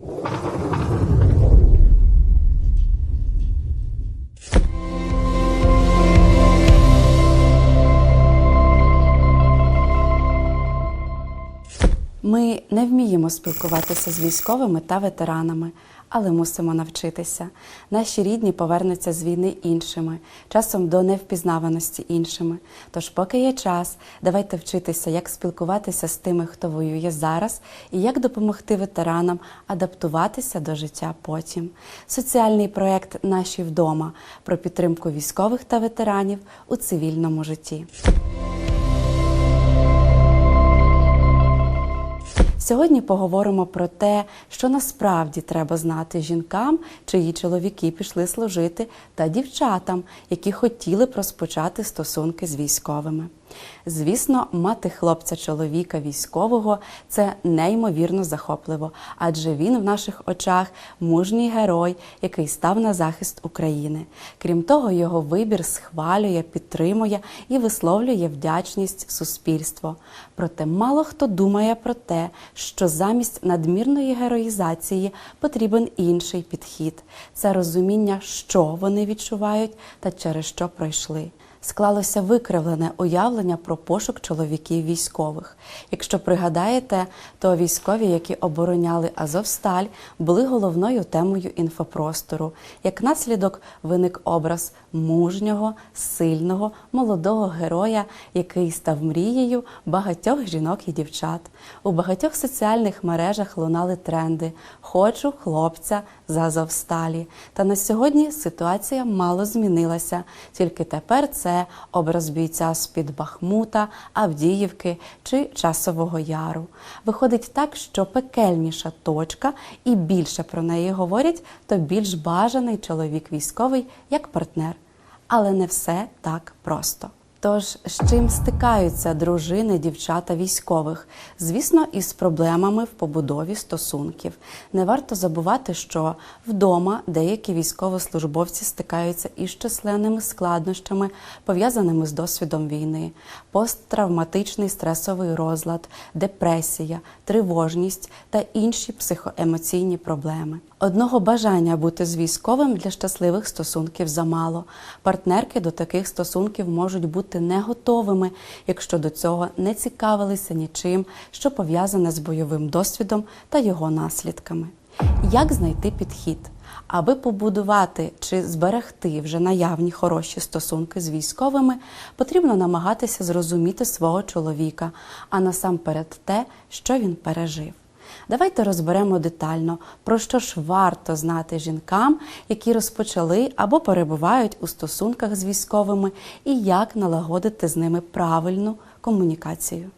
Ми не вміємо спілкуватися з військовими та ветеранами, але мусимо навчитися. Наші рідні повернуться з війни іншими, часом до невпізнаваності іншими. Тож, поки є час, давайте вчитися, як спілкуватися з тими, хто воює зараз, і як допомогти ветеранам адаптуватися до життя потім. Соціальний проект Наші вдома про підтримку військових та ветеранів у цивільному житті. Сьогодні поговоримо про те, що насправді треба знати жінкам, чиї чоловіки пішли служити, та дівчатам, які хотіли б розпочати стосунки з військовими. Звісно, мати хлопця чоловіка військового це неймовірно захопливо, адже він в наших очах мужній герой, який став на захист України. Крім того, його вибір схвалює, підтримує і висловлює вдячність суспільство. Проте мало хто думає про те, що замість надмірної героїзації потрібен інший підхід це розуміння, що вони відчувають та через що пройшли. Склалося викривлене уявлення про пошук чоловіків військових. Якщо пригадаєте, то військові, які обороняли Азовсталь, були головною темою інфопростору. Як наслідок виник образ мужнього, сильного, молодого героя, який став мрією багатьох жінок і дівчат. У багатьох соціальних мережах лунали тренди Хочу хлопця з Азовсталі. Та на сьогодні ситуація мало змінилася. Тільки тепер це образ бійця з-під Бахмута, Авдіївки чи Часового Яру. Виходить так, що пекельніша точка, і більше про неї говорять, то більш бажаний чоловік військовий як партнер. Але не все так просто. Тож з чим стикаються дружини, дівчата військових? Звісно, із проблемами в побудові стосунків. Не варто забувати, що вдома деякі військовослужбовці стикаються із численними складнощами, пов'язаними з досвідом війни, посттравматичний стресовий розлад, депресія, тривожність та інші психоемоційні проблеми. Одного бажання бути з військовим для щасливих стосунків замало. Партнерки до таких стосунків можуть бути не готовими, якщо до цього не цікавилися нічим, що пов'язане з бойовим досвідом та його наслідками. Як знайти підхід? Аби побудувати чи зберегти вже наявні хороші стосунки з військовими, потрібно намагатися зрозуміти свого чоловіка, а насамперед те, що він пережив. Давайте розберемо детально, про що ж варто знати жінкам, які розпочали або перебувають у стосунках з військовими, і як налагодити з ними правильну комунікацію.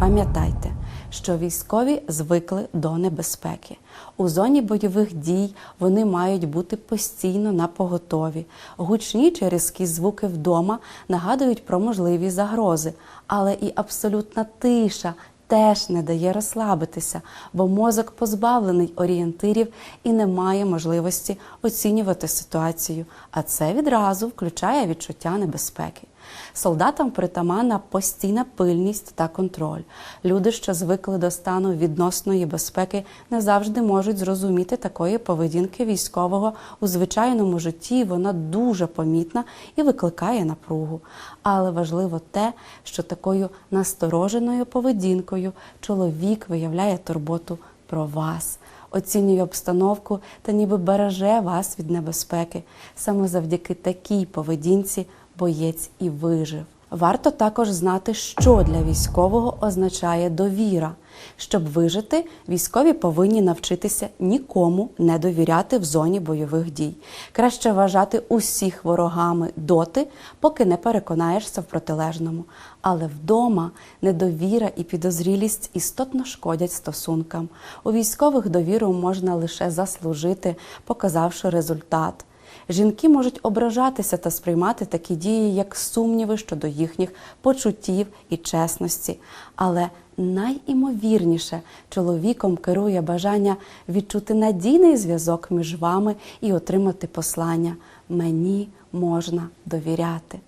Пам'ятайте, що військові звикли до небезпеки. У зоні бойових дій вони мають бути постійно на поготові. Гучні чи різкі звуки вдома нагадують про можливі загрози, але і абсолютна тиша теж не дає розслабитися, бо мозок позбавлений орієнтирів і не має можливості оцінювати ситуацію, а це відразу включає відчуття небезпеки. Солдатам притаманна постійна пильність та контроль. Люди, що звикли до стану відносної безпеки, не завжди можуть зрозуміти такої поведінки військового у звичайному житті. Вона дуже помітна і викликає напругу. Але важливо те, що такою настороженою поведінкою чоловік виявляє турботу про вас. Оцінює обстановку та ніби береже вас від небезпеки. Саме завдяки такій поведінці боєць і вижив. Варто також знати, що для військового означає довіра. Щоб вижити, військові повинні навчитися нікому не довіряти в зоні бойових дій. Краще вважати усіх ворогами доти, поки не переконаєшся в протилежному. Але вдома недовіра і підозрілість істотно шкодять стосункам. У військових довіру можна лише заслужити, показавши результат. Жінки можуть ображатися та сприймати такі дії як сумніви щодо їхніх почуттів і чесності. Але найімовірніше чоловіком керує бажання відчути надійний зв'язок між вами і отримати послання Мені можна довіряти.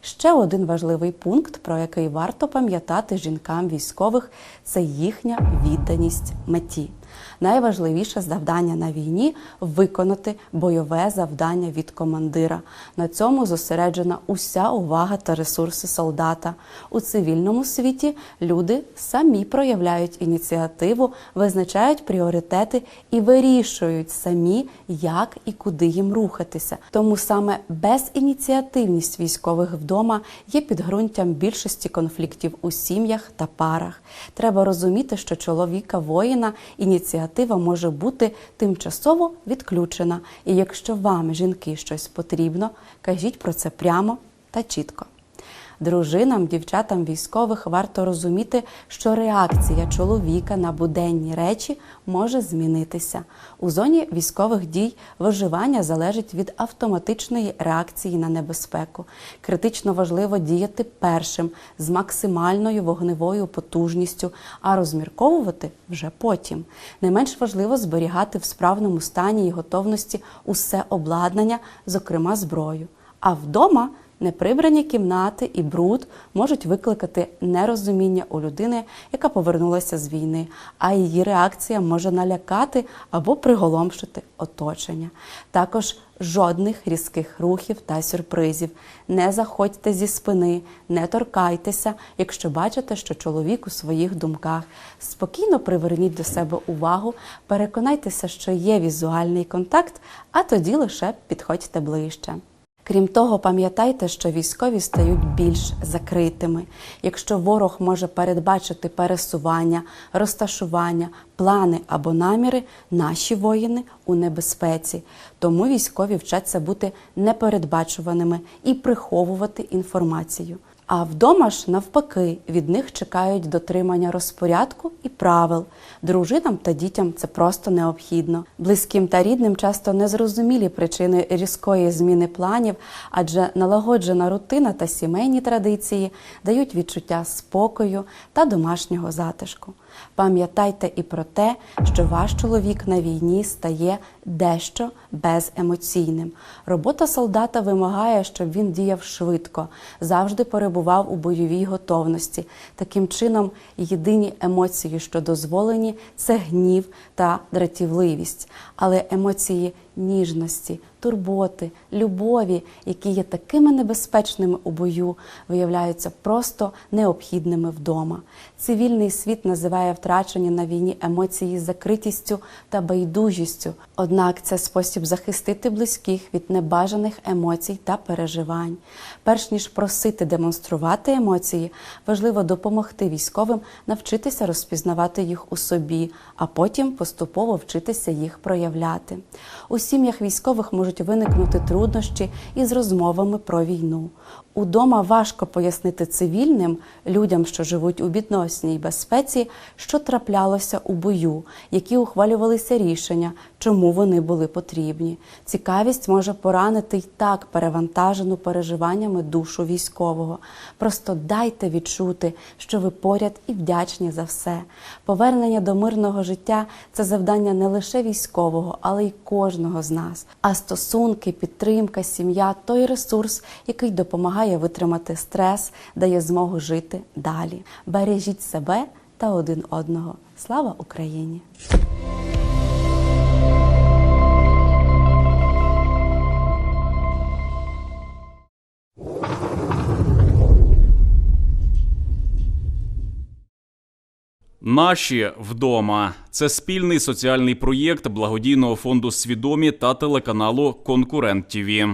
Ще один важливий пункт, про який варто пам'ятати жінкам військових, це їхня відданість меті. Найважливіше завдання на війні виконати бойове завдання від командира. На цьому зосереджена уся увага та ресурси солдата. У цивільному світі люди самі проявляють ініціативу, визначають пріоритети і вирішують самі, як і куди їм рухатися. Тому саме безініціативність військових вдома є підґрунтям більшості конфліктів у сім'ях та парах. Треба розуміти, що чоловіка воїна ініціатива може бути тимчасово відключена. І якщо вам, жінки, щось потрібно, кажіть про це прямо та чітко. Дружинам, дівчатам військових варто розуміти, що реакція чоловіка на буденні речі може змінитися. У зоні військових дій виживання залежить від автоматичної реакції на небезпеку. Критично важливо діяти першим з максимальною вогневою потужністю, а розмірковувати вже потім. Не менш важливо зберігати в справному стані і готовності усе обладнання, зокрема зброю. А вдома Неприбрані кімнати і бруд можуть викликати нерозуміння у людини, яка повернулася з війни, а її реакція може налякати або приголомшити оточення. Також жодних різких рухів та сюрпризів. Не заходьте зі спини, не торкайтеся, якщо бачите, що чоловік у своїх думках. Спокійно приверніть до себе увагу, переконайтеся, що є візуальний контакт, а тоді лише підходьте ближче. Крім того, пам'ятайте, що військові стають більш закритими. Якщо ворог може передбачити пересування, розташування, плани або наміри, наші воїни у небезпеці. Тому військові вчаться бути непередбачуваними і приховувати інформацію. А вдома ж навпаки від них чекають дотримання розпорядку і правил. Дружинам та дітям це просто необхідно. Близьким та рідним часто незрозумілі причини різкої зміни планів, адже налагоджена рутина та сімейні традиції дають відчуття спокою та домашнього затишку. Пам'ятайте і про те, що ваш чоловік на війні стає дещо беземоційним. Робота солдата вимагає, щоб він діяв швидко, завжди перебував у бойовій готовності. Таким чином, єдині емоції, що дозволені, це гнів та дратівливість, але емоції ніжності, турботи, любові, які є такими небезпечними у бою, виявляються просто необхідними вдома. Цивільний світ називає втрачені на війні емоції закритістю та байдужістю. Однак це спосіб захистити близьких від небажаних емоцій та переживань. Перш ніж просити демонструвати емоції, важливо допомогти військовим навчитися розпізнавати їх у собі, а потім поступово вчитися їх проявляти. У сім'ях військових можуть виникнути труднощі із розмовами про війну. Удома важко пояснити цивільним людям, що живуть у відносній безпеці, що траплялося у бою, які ухвалювалися рішення, чому вони були потрібні. Цікавість може поранити й так перевантажену переживаннями душу військового. Просто дайте відчути, що ви поряд і вдячні за все. Повернення до мирного життя це завдання не лише військового, але й кожного з нас. А стосунки, підтримка, сім'я той ресурс, який допомагає витримати стрес, дає змогу жити далі. Бережіть себе та один одного. Слава Україні! Наші вдома це спільний соціальний проєкт благодійного фонду Свідомі та телеканалу Конкурент ТІВІ.